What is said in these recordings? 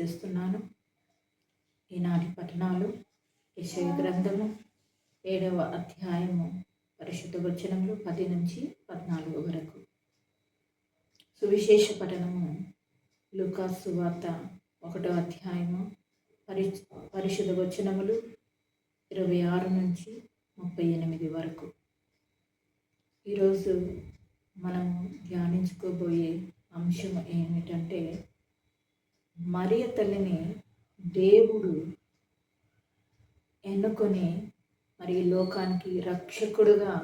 తెలియజేస్తున్నాను ఈనాటి పట్టణాలు యశయ గ్రంథము ఏడవ అధ్యాయము పరిశుద్ధ వచనములు పది నుంచి పద్నాలుగు వరకు. సువిశేష పఠనము లుకాసు వార్త ఒకటో అధ్యాయము పరి పరిశుద్ధ వచనములు ఇరవై ఆరు నుంచి ముప్పై ఎనిమిది వరకు. ఈరోజు మనము ధ్యానించుకోబోయే అంశం ఏమిటంటే మరియ తల్లిని దేవుడు ఎన్నుకొని మరి లోకానికి రక్షకుడుగా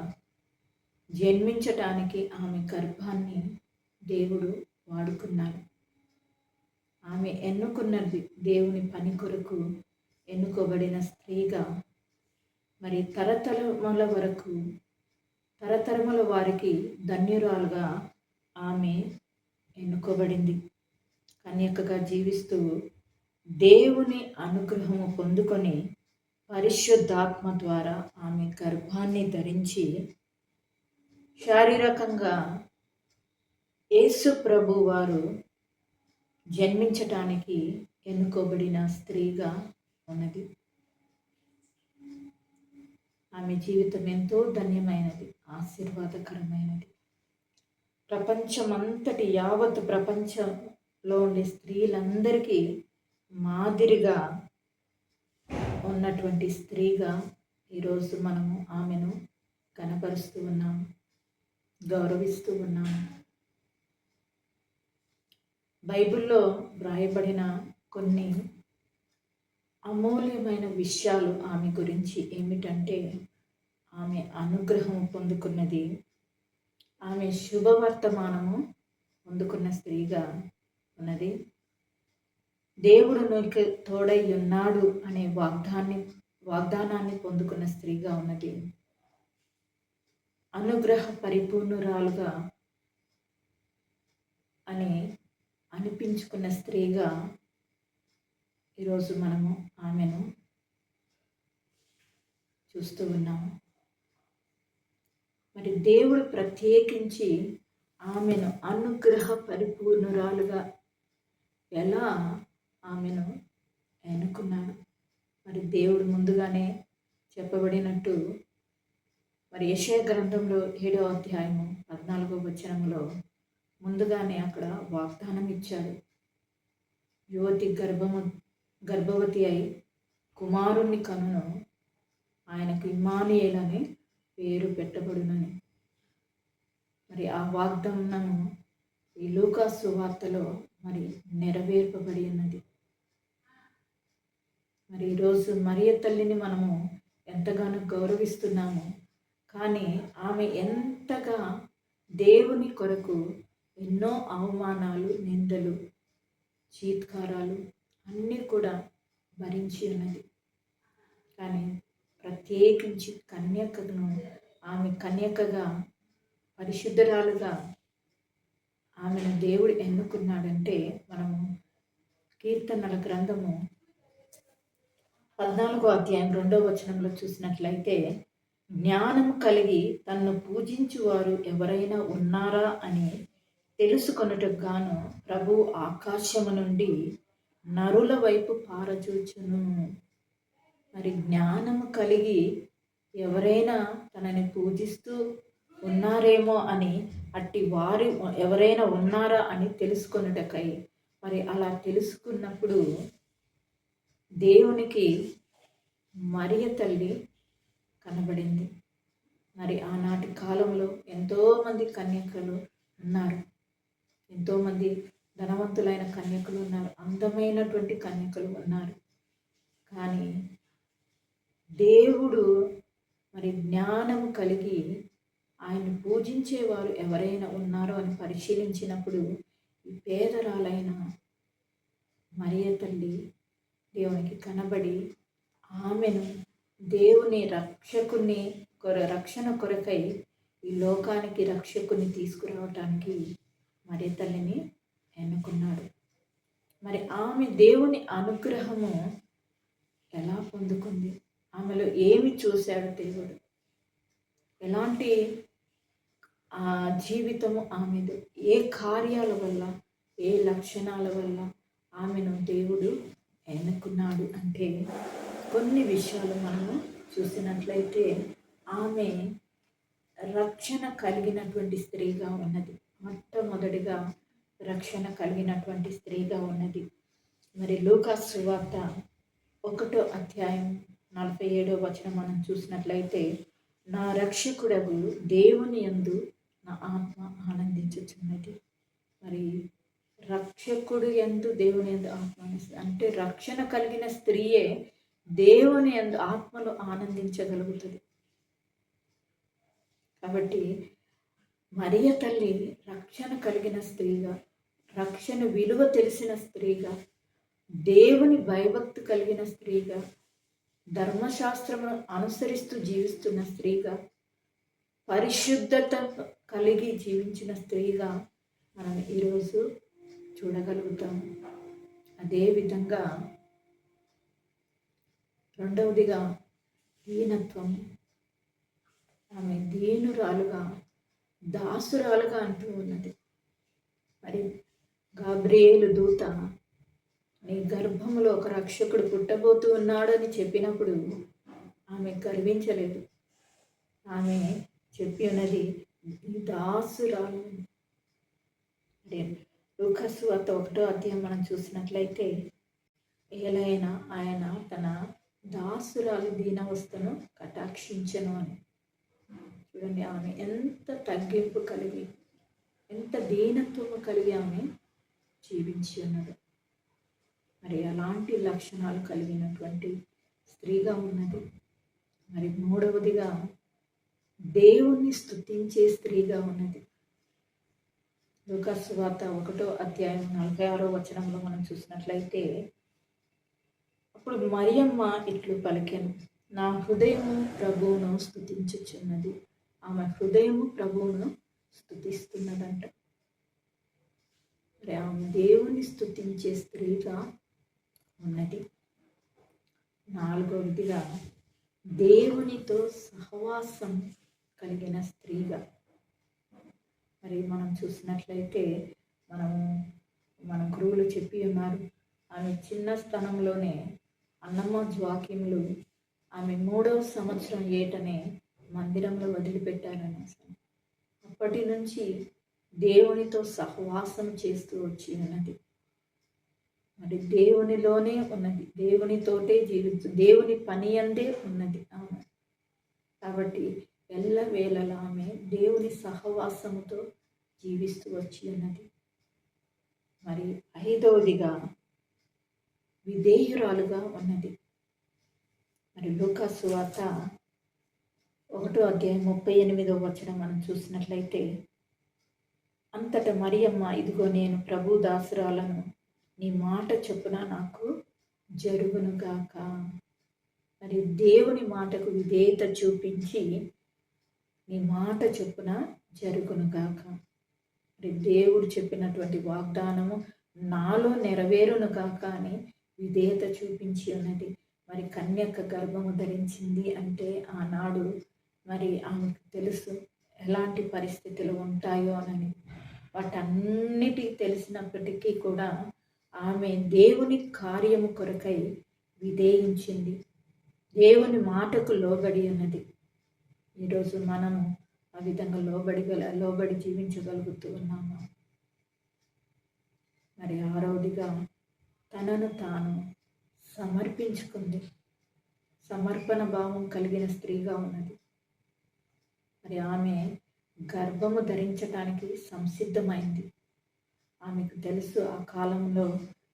జన్మించటానికి ఆమె గర్భాన్ని దేవుడు వాడుకున్నాడు. ఆమె ఎన్నుకున్నది దేవుని పని కొరకు ఎన్నుకోబడిన స్త్రీగా మరి తరతరముల వరకు తరతరముల వారికి ధన్యురాలుగా ఆమె ఎన్నుకోబడింది. కన్యకగా జీవిస్తూ దేవుని అనుగ్రహము పొందుకొని పరిశుద్ధాత్మ ద్వారా ఆమె గర్భాన్ని ధరించి శారీరకంగా యేసు ప్రభు వారు జన్మించటానికి ఎన్నుకోబడిన స్త్రీగా ఉన్నది. ఆమె జీవితం ఎంతో ధన్యమైనది ఆశీర్వాదకరమైనది. ప్రపంచమంతటి యావత్ ప్రపంచం లో ఉండే స్త్రీలందరికీ మాదిరిగా ఉన్నటువంటి స్త్రీగా ఈరోజు మనము ఆమెను కనపరుస్తూ ఉన్నాము గౌరవిస్తూ ఉన్నాము బైబిల్లో వ్రాయబడిన కొన్ని అమూల్యమైన విషయాలు ఆమె గురించి ఏమిటంటే ఆమె అనుగ్రహం పొందుకున్నది ఆమె శుభవర్తమానము పొందుకున్న స్త్రీగా ఉన్నది. దేవుడు నీకు తోడై ఉన్నాడు అనే వాగ్దాన్ని వాగ్దానాన్ని పొందుకున్న స్త్రీగా ఉన్నది. అనుగ్రహ పరిపూర్ణురాలుగా అని అనిపించుకున్న స్త్రీగా ఈరోజు మనము ఆమెను చూస్తూ ఉన్నాము మరి దేవుడు ప్రత్యేకించి ఆమెను అనుగ్రహ పరిపూర్ణురాలుగా ఎలా ఆమెను ఎన్నుకున్నాడు మరి దేవుడు ముందుగానే చెప్పబడినట్టు మరి యశయ గ్రంథంలో ఏడో అధ్యాయము పద్నాలుగో వచనంలో ముందుగానే అక్కడ వాగ్దానం ఇచ్చాడు. యువతి గర్భము గర్భవతి అయి కుమారుణ్ణి కనును. ఆయనకు ఇమానియేల్ అని పేరు పెట్టబడునని. మరి ఆ వాగ్దానము ఈ లూకాసు వార్తలో మరి నెరవేర్పబడి ఉన్నది. మరి ఈరోజు మరియ తల్లిని మనము ఎంతగానో గౌరవిస్తున్నాము. కానీ ఆమె ఎంతగా దేవుని కొరకు ఎన్నో అవమానాలు నిందలు చీత్కారాలు అన్నీ కూడా భరించి ఉన్నది. కానీ ప్రత్యేకించి కన్యకను ఆమె కన్యకగా పరిశుద్ధరాలుగా ఆమెను దేవుడు ఎన్నుకున్నాడంటే మనము కీర్తనల గ్రంథము పద్నాలుగో అధ్యాయం రెండో వచనంలో చూసినట్లయితే జ్ఞానం కలిగి తన్ను పూజించువారు ఎవరైనా ఉన్నారా అని తెలుసుకొనుటకు గాను ప్రభు ఆకాశము నుండి నరుల వైపు పారచూచును మరి జ్ఞానము కలిగి ఎవరైనా తనని పూజిస్తూ ఉన్నారేమో అని అట్టి వారి ఎవరైనా ఉన్నారా అని తెలుసుకొనుటకై. మరి అలా తెలుసుకున్నప్పుడు దేవునికి మరియ తల్లి కనబడింది. మరి ఆనాటి కాలంలో ఎంతోమంది కన్యకలు ఉన్నారు. ఎంతోమంది ధనవంతులైన కన్యకలు ఉన్నారు. అందమైనటువంటి కన్యకలు ఉన్నారు. కానీ దేవుడు మరి జ్ఞానం కలిగి ఆయన పూజించేవారు ఎవరైనా ఉన్నారో అని పరిశీలించినప్పుడు ఈ పేదరాలైన మరియ తల్లి దేవునికి కనబడి ఆమెను దేవుని రక్షకుని కొర రక్షణ కొరకై ఈ లోకానికి రక్షకుని తీసుకురావటానికి మరియ తల్లిని ఎన్నుకున్నాడు. మరి ఆమె దేవుని అనుగ్రహము ఎలా పొందుకుంది? ఆమెలో ఏమి చూశాడు దేవుడు? ఎలాంటి ఆ జీవితము ఆమెది ఏ కార్యాల వల్ల ఏ లక్షణాల వల్ల ఆమెను దేవుడు ఎన్నుకున్నాడు అంటే కొన్ని విషయాలు మనము చూసినట్లయితే ఆమె రక్షణ కలిగినటువంటి స్త్రీగా ఉన్నది. మొట్టమొదటిగా రక్షణ కలిగినటువంటి స్త్రీగా ఉన్నది. మరి లూకా సువార్త ఒకటో అధ్యాయం నలభై ఏడో వచనం మనం చూసినట్లయితే నా రక్షకుడవు దేవుని యందు నా ఆత్మ ఆనందించుచున్నది. మరి రక్షకుడు ఎందు దేవుని ఎందు ఆత్మానిస్తుంది అంటే రక్షణ కలిగిన స్త్రీయే దేవుని ఎందు ఆత్మను ఆనందించగలుగుతుంది. కాబట్టి మరియ తల్లి రక్షణ కలిగిన స్త్రీగా రక్షణ విలువ తెలిసిన స్త్రీగా దేవుని భయభక్తి కలిగిన స్త్రీగా ధర్మశాస్త్రమును అనుసరిస్తూ జీవిస్తున్న స్త్రీగా పరిశుద్ధత కలిగి జీవించిన స్త్రీగా మనం ఈరోజు చూడగలుగుతాం. అదేవిధంగా రెండవదిగా దీనత్వం. ఆమె దీనురాలుగా దాసురాలుగా అంటూ ఉన్నది. మరి గాబ్రియేలు దూత నీ గర్భంలో ఒక రక్షకుడు పుట్టబోతూ ఉన్నాడని చెప్పినప్పుడు ఆమె గర్వించలేదు. ఆమె చెప్పి ఉన్నది దాసురాలు. అంటే లూకస్వార్త ఒకటో అధ్యాయం మనం చూసినట్లయితే ఏలైనా ఆయన తన దాసురాలు దీనవస్థను కటాక్షించను అని. చూడండి ఆమె ఎంత తగ్గింపు కలిగి ఎంత దీనత్వము కలిగి ఆమె జీవించి ఉన్నది. మరి అలాంటి లక్షణాలు కలిగినటువంటి స్త్రీగా ఉన్నది. మరి మూడవదిగా దేవుణ్ణి స్థుతించే స్త్రీగా ఉన్నది. లూకాసు వార్త ఒకటో అధ్యాయం నలభై ఆరో వచనంలో మనం చూసినట్లయితే అప్పుడు మరియమ్మ ఇట్లు పలికెను నా హృదయము ప్రభువును స్థుతించుచున్నది ఆమె హృదయము ప్రభువును స్థుతిస్తున్నదంట మరి ఆమె దేవుని స్థుతించే స్త్రీగా ఉన్నది. నాలుగవదిగా దేవునితో సహవాసం కలిగిన స్త్రీగా. మరి మనం చూసినట్లయితే మనము మన గురువులు చెప్పి ఉన్నారు ఆమె చిన్న స్థానంలోనే అన్నమ్మ జ్వాక్యములు ఆమె మూడవ సంవత్సరం ఏటనే మందిరంలో వదిలిపెట్టారని అప్పటి నుంచి దేవునితో సహవాసం చేస్తూ వచ్చి ఉన్నది. మరి దేవునిలోనే ఉన్నది. దేవునితోటే జీవిస్తూ దేవుని పని అందే ఉన్నది ఆమె. కాబట్టి ఎల్లవేళలా ఆమె దేవుని సహవాసముతో జీవిస్తూ వచ్చి ఉన్నది. మరి ఐదవదిగా విధేయురాలుగా ఉన్నది. మరి లూకాసు వార్త ఒకటో అధ్యాయం ముప్పై ఎనిమిదో వచ్చిన మనం చూసినట్లయితే అంతట మరియమ్మ ఇదిగో నేను ప్రభు దాసురాలను నీ మాట చొప్పున నాకు జరుగునుగాక. మరి దేవుని మాటకు విధేయత చూపించి నీ మాట చొప్పున జరుగునుగాక మరి దేవుడు చెప్పినటువంటి వాగ్దానము నాలో నెరవేరును కాక అని విధేయత చూపించి ఉన్నది. మరి కన్యక గర్భము ధరించింది అంటే ఆనాడు మరి ఆమెకు తెలుసు ఎలాంటి పరిస్థితులు ఉంటాయో అని వాటన్నిటి తెలిసినప్పటికీ కూడా ఆమె దేవుని కార్యము కొరకై విధేయించింది. దేవుని మాటకు లోబడి ఉన్నది. ఈరోజు మనము ఆ విధంగా లోబడి గల లోబడి జీవించగలుగుతూ ఉన్నాము. మరి ఆరవదిగా తనను తాను సమర్పించుకుంది. సమర్పణ భావం కలిగిన స్త్రీగా ఉన్నది. మరి ఆమె గర్భము ధరించటానికి సంసిద్ధమైంది. ఆమెకు తెలుసు ఆ కాలంలో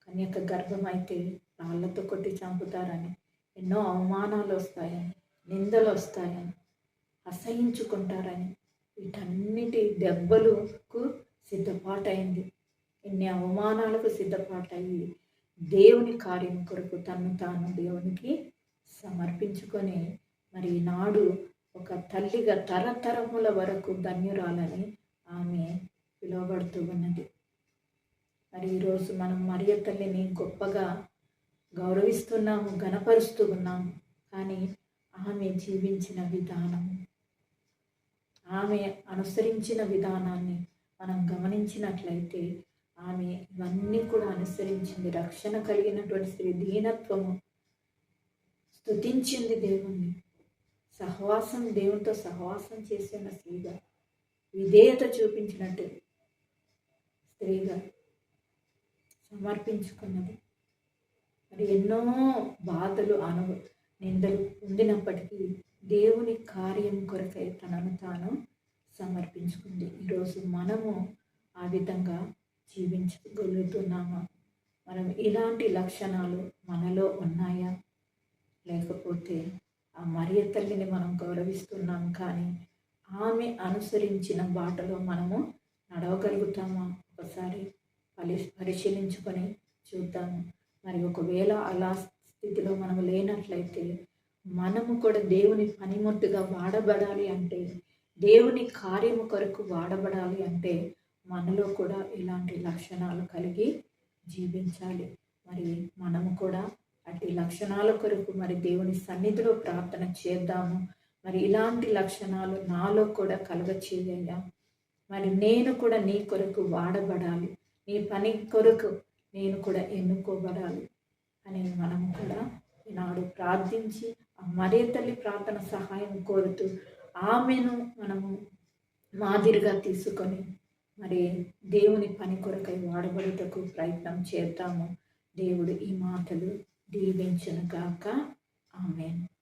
కన్యక గర్భం అయితే రాళ్ళతో కొట్టి చంపుతారని. ఎన్నో అవమానాలు వస్తాయని నిందలు వస్తాయని. అసహించుకుంటారని. వీటన్నిటి దెబ్బలకు సిద్ధపాటైంది. ఇన్ని అవమానాలకు సిద్ధపాటయ్యి దేవుని కార్యం కొరకు తను తాను దేవునికి సమర్పించుకొని మరి నాడు ఒక తల్లిగా తరతరముల వరకు ధన్యురాలని ఆమె పిలువబడుతూ ఉన్నది. మరి ఈరోజు మనం మరియ తల్లిని గొప్పగా గౌరవిస్తున్నాము గణపరుస్తూ ఉన్నాము. కానీ ఆమె జీవించిన విధానం ఆమె అనుసరించిన విధానాన్ని మనం గమనించినట్లయితే ఆమె ఇవన్నీ కూడా అనుసరించింది రక్షణ కలిగినటువంటి స్త్రీ దీనత్వము. స్తుతించింది దేవుణ్ణి. సహవాసం దేవునితో సహవాసం చేసిన స్త్రీగా విధేయత చూపించినట్టు స్త్రీగా సమర్పించుకున్నది. మరి ఎన్నో బాధలు అను నిందలు పొందినప్పటికీ దేవుని కార్యం కొరకై తనను తాను సమర్పించుకుంది. ఈరోజు మనము ఆ విధంగా జీవించగలుగుతున్నామా? మనం ఇలాంటి లక్షణాలు మనలో ఉన్నాయా? లేకపోతే ఆ మరియ తల్లిని మనం గౌరవిస్తున్నాం కానీ ఆమె అనుసరించిన బాటలో మనము నడవగలుగుతామా? ఒకసారి పలి పరిశీలించుకొని చూద్దాము. మరి ఒకవేళ అలా స్థితిలో మనం లేనట్లయితే మనము కూడా దేవుని పనిముట్టుగా వాడబడాలి అంటే దేవుని కార్యము కొరకు వాడబడాలి అంటే మనలో కూడా ఇలాంటి లక్షణాలు కలిగి జీవించాలి. మరి మనము కూడా అటు లక్షణాల కొరకు మరి దేవుని సన్నిధిలో ప్రార్థన చేద్దాము. మరి ఇలాంటి లక్షణాలు నాలో కూడా కలగ చేయ్యా మరి నేను కూడా నీ కొరకు వాడబడాలి. నీ పని కొరకు నేను కూడా ఎన్నుకోబడాలి అని మనము కూడా ఈనాడు ప్రార్థించి మరే తల్లి ప్రార్థన సహాయం కోరుతూ ఆమెను మనము మాదిరిగా తీసుకొని మరి దేవుని పని కొరకై వాడబడుటకు ప్రయత్నం చేద్దాము. దేవుడు ఈ మాటలు దీవించను గాక. ఆమెను.